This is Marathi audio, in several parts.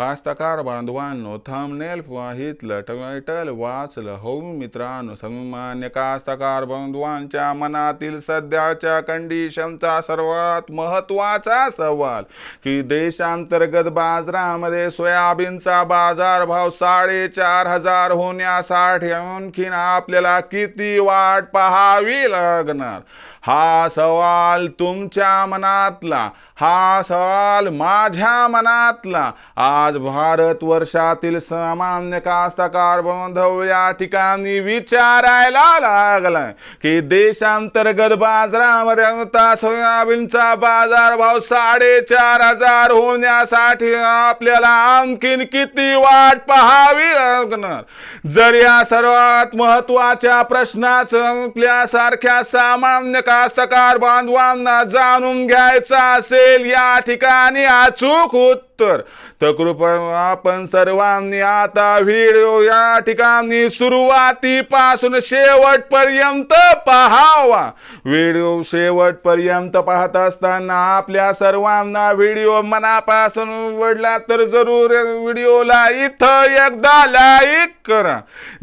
कास्तकार बांधवांनो थंबनेल पाहितलं टायटल वाचलं हो मित्रांनो सन्मान्य कास्तकार बांधवांच्या मनातील सध्याच्या कंडिशनचा सर्वात महत्त्वाचा सवाल की देशांतर्गत बाजारामध्ये सोयाबीनचा बाजारभाव साडेचार हजार होण्यासाठी आणखीन आपल्याला किती वाट पाहावी लागणार हा सवाल तुमच्या मनातला हा सवाल माझ्या मनातला. आज भारत वर्षातील सामान्य कास्तकार बांधव या ठिकाणी विचारायला लागलाय की देशांतर्गत बाजारामध्ये आता सोयाबीनचा बाजारभाव साडेचार हजार होण्यासाठी आपल्याला आणखीन किती वाट पाहावी लागणार? जर या सर्वात महत्त्वाच्या प्रश्नाचं आपल्यासारख्या सामान्य कास्तकार बांधवांना जाणून घ्यायचा असेल या ठिकाणी अचूक उत्तर तर कृपया आपण सर्वांनी आता व्हिडिओ या ठिकाणी सुरुवातीपासून शेवटपर्यंत पहावा. व्हिडिओ शेवटपर्यंत पाहत असताना आपल्या सर्वांना व्हिडिओ मनापासून वडला तर जरूर व्हिडिओला इथं एकदा लाईक करा.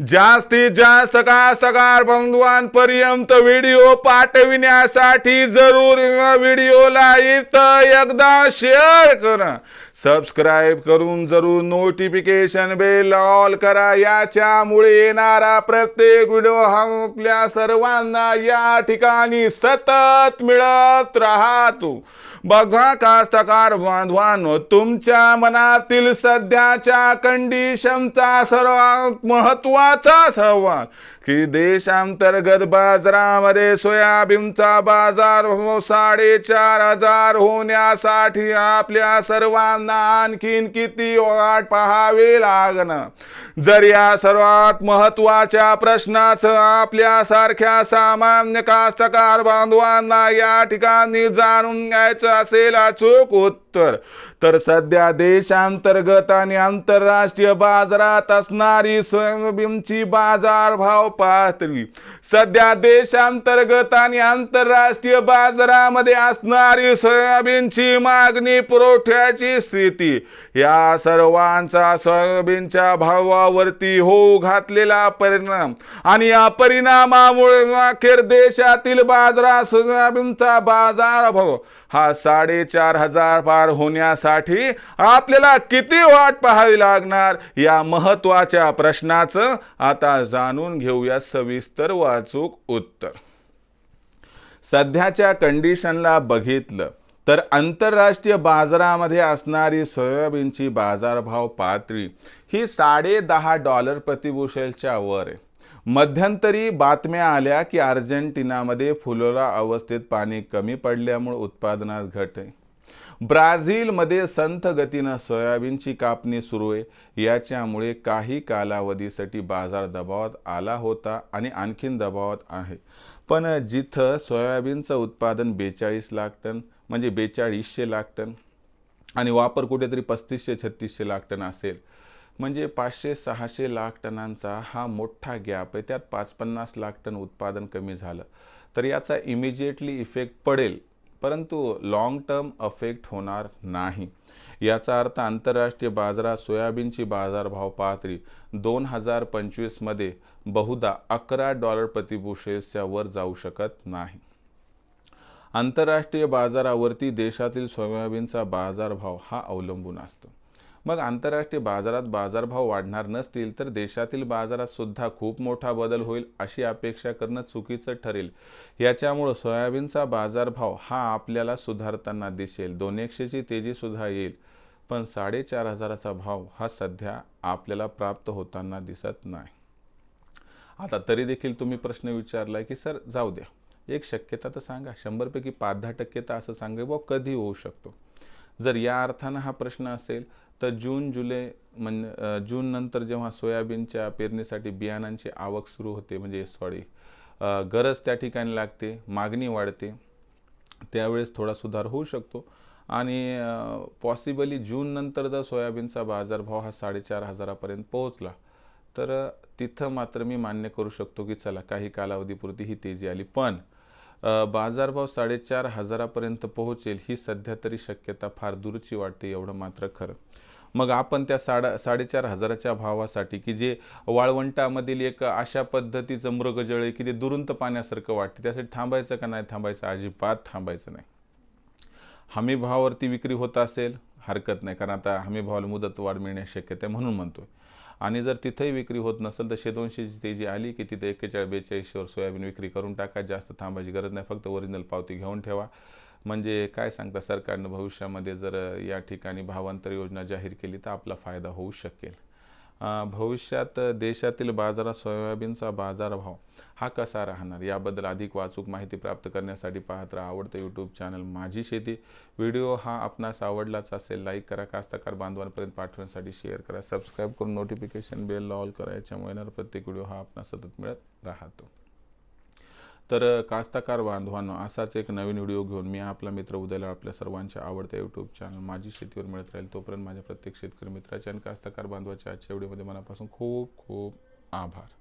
जास्तीत जास्त कास्तकार बंधुवांपर्यंत व्हिडिओ पाठविण्यासाठी जरूर व्हिडिओला इथं एकदा शेअर करा. सबस्क्राईब करून जरूर नोटिफिकेशन बेल ऑल करा. याच्यामुळे येणारा प्रत्येक व्हिडिओ हा आपल्या सर्वांना या ठिकाणी सतत मिळत राहतो. बघा कास्तकार बांधवांनो तुमच्या मनातील सध्याच्या कंडिशनचा सर्वात महत्त्वाचा सवाल. की देशांतर्गत बाजारामध्ये सोयाबीनचा बाजार हो साडेचार हजार होण्यासाठी आपल्या सर्वांना आणखीन किती वाट पाहावी लागणार जर या सर्वात महत्त्वाच्या प्रश्नाचं आपल्यासारख्या सामान्य कास्तकार बांधवांना या ठिकाणी जाणून घ्यायचं असेल अचूक उत्तर. तर सध्या देशांतर्गत आणि आंतरराष्ट्रीय बाजारात असणारी सोयाबीनची बाजारभाव पातळी सध्या देशांतर्गत आणि आंतरराष्ट्रीय बाजारामध्ये असणारी सोयाबीनची मागणी पुरवठ्याची स्थिती. या सर्वांचा सोयाबीनच्या भावावरती होऊ घातलेला परिणाम आणि या परिणामामुळे अखेर देशातील बाजारात सोयाबीनचा बाजारभाव हा साडेचार हजार पार होण्यासाठी आपल्याला किती वाट पाहावी लागणार? या महत्त्वाच्या प्रश्नाचं आता जाणून घेऊया सविस्तर वाचूक उत्तर. सध्याच्या कंडिशनला बघितलं तर आंतरराष्ट्रीय बाजारामध्ये असणारी सोयाबीनची बाजारभाव पातळी ही साडे दहा डॉलर प्रतिबुशेलच्या वर आहे. मध्यंतरी बातम्या आल्या की अर्जेंटिनामध्ये फुलोरा अवस्थेत पाणी कमी पडल्यामुळे उत्पादनात घट आहे. ब्राझीलमध्ये संथ गतीनं सोयाबीनची कापणी सुरू आहे. याच्यामुळे काही कालावधीसाठी बाजार दबावात आला होता आणि आणखीन दबावात आहे. पण जिथं सोयाबीनचं उत्पादन बेचाळीस लाख टन म्हणजे बेचाळीसशे लाख टन आणि वापर कुठेतरी पस्तीसशे छत्तीसशे लाख टन असेल म्हणजे पाचशे सहाशे लाख टनांचा हा मोठा गॅप आहे. त्यात पाच पन्नास लाख टन उत्पादन कमी झालं. तर याचा इमिजिएटली इफेक्ट पडेल परंतु लाँग टर्म अफेक्ट होणार नाही. याचा अर्थ आंतरराष्ट्रीय बाजारात सोयाबीनची बाजारभाव पातळी दोन हजार पंचवीसमध्ये बहुधा अकरा डॉलर प्रतिबुशेल्सच्या वर जाऊ शकत नाही. आंतरराष्ट्रीय बाजारावरती देशातील सोयाबीनचा बाजारभाव हा अवलंबून असतो. मग आंतरराष्ट्रीय बाजारात बाजारभाव वाढणार नसतील तर देशातील बाजारात सुद्धा खूप मोठा बदल होईल अशी अपेक्षा करणं चुकीचं ठरेल. याच्यामुळं सोयाबीनचा बाजारभाव हा आपल्याला सुधारताना दिसेल. दोन एकशेची तेजी सुद्धा येईल. पण साडेचार हजाराचा भाव हा सध्या आपल्याला प्राप्त होताना दिसत नाही. आता तरी देखील तुम्ही प्रश्न विचारलाय की सर जाऊ द्या. एक शक्यता तर सांगा. शंभरपैकी पाच दहा टक्के तर असं सांगा व कधी होऊ शकतो. जर या अर्थानं हा प्रश्न असेल तर जून जुलै म्हण जून नंतर जेव्हा सोयाबीनच्या पेरणीसाठी बियाणांची आवक सुरू होते म्हणजे सॉरी गरज त्या ठिकाणी लागते मागणी वाढते त्यावेळेस थोडा सुधार होऊ शकतो. आणि पॉसिबली जून नंतर जर सोयाबीनचा बाजारभाव हा साडेचार हजारापर्यंत पोहोचला तर तिथं मात्र मी मान्य करू शकतो की चला काही कालावधीपुरती ही तेजी आली. पण बाजारभाव साडेचार हजारापर्यंत पोहोचेल ही सध्या तरी शक्यता फार दूरची वाटते एवढं मात्र खरं. मग आपण त्या साडा साडेचार हजाराच्या भावासाठी की जे वाळवंटामधील एक अशा पद्धतीचं मृगजळ आहे की ते दुरुंत पाण्यासारखं वाटते त्यासाठी थांबायचं का नाही थांबायचं? अजिबात थांबायचं नाही. हमी भावावरती विक्री होत असेल हरकत नाही कारण आता हमी भावाला मुदत वाढ मिळण्याची शक्यता आहे म्हणून म्हणतोय. आणि जर तिथंही विक्री होत नसेल तर शे दोनशेची तेजी आली की तिथे एक्केचाळीस बेचाळीसशेवर सोयाबीन विक्री करून टाका. जास्त थांबायची गरज नाही. फक्त ओरिजिनल पावती घेऊन ठेवा. म्हणजे काय सांगता सरकारनं भविष्यामध्ये जर या ठिकाणी भावांतर योजना जाहीर केली तर आपला फायदा होऊ शकेल. भविष्यात देशातील बाजारात सोयाबीनचा बाजारभाव हा कसा राहणार? याबद्दल अधिक वाचूक माहिती प्राप्त करण्यासाठी पाहत राहा आवडतं यूट्यूब चॅनल माझी शेती. व्हिडिओ हा आपणास आवडलाच असेल लाईक करा. कास्तकार बांधवांपर्यंत पाठवण्यासाठी शेअर करा. सबस्क्राईब करून नोटिफिकेशन बेल ऑल करा. याच्यामुळे येणारा प्रत्येक व्हिडिओ हा आपणास सतत मिळत राहतो. तर कास्ताकार बांधवांनो असाच एक नवीन व्हिडिओ घेऊन मी आपला मित्र उद्याला आपल्या सर्वांच्या आवडत्या यूट्यूब चॅनल माझी शेतीवर मिळत राहील तोपर्यंत माझ्या प्रत्येक शेतकरी मित्राच्या आणि कास्ताकार बांधवाच्या आजच्या व्हिडिओमध्ये मनापासून खूप खूप आभार.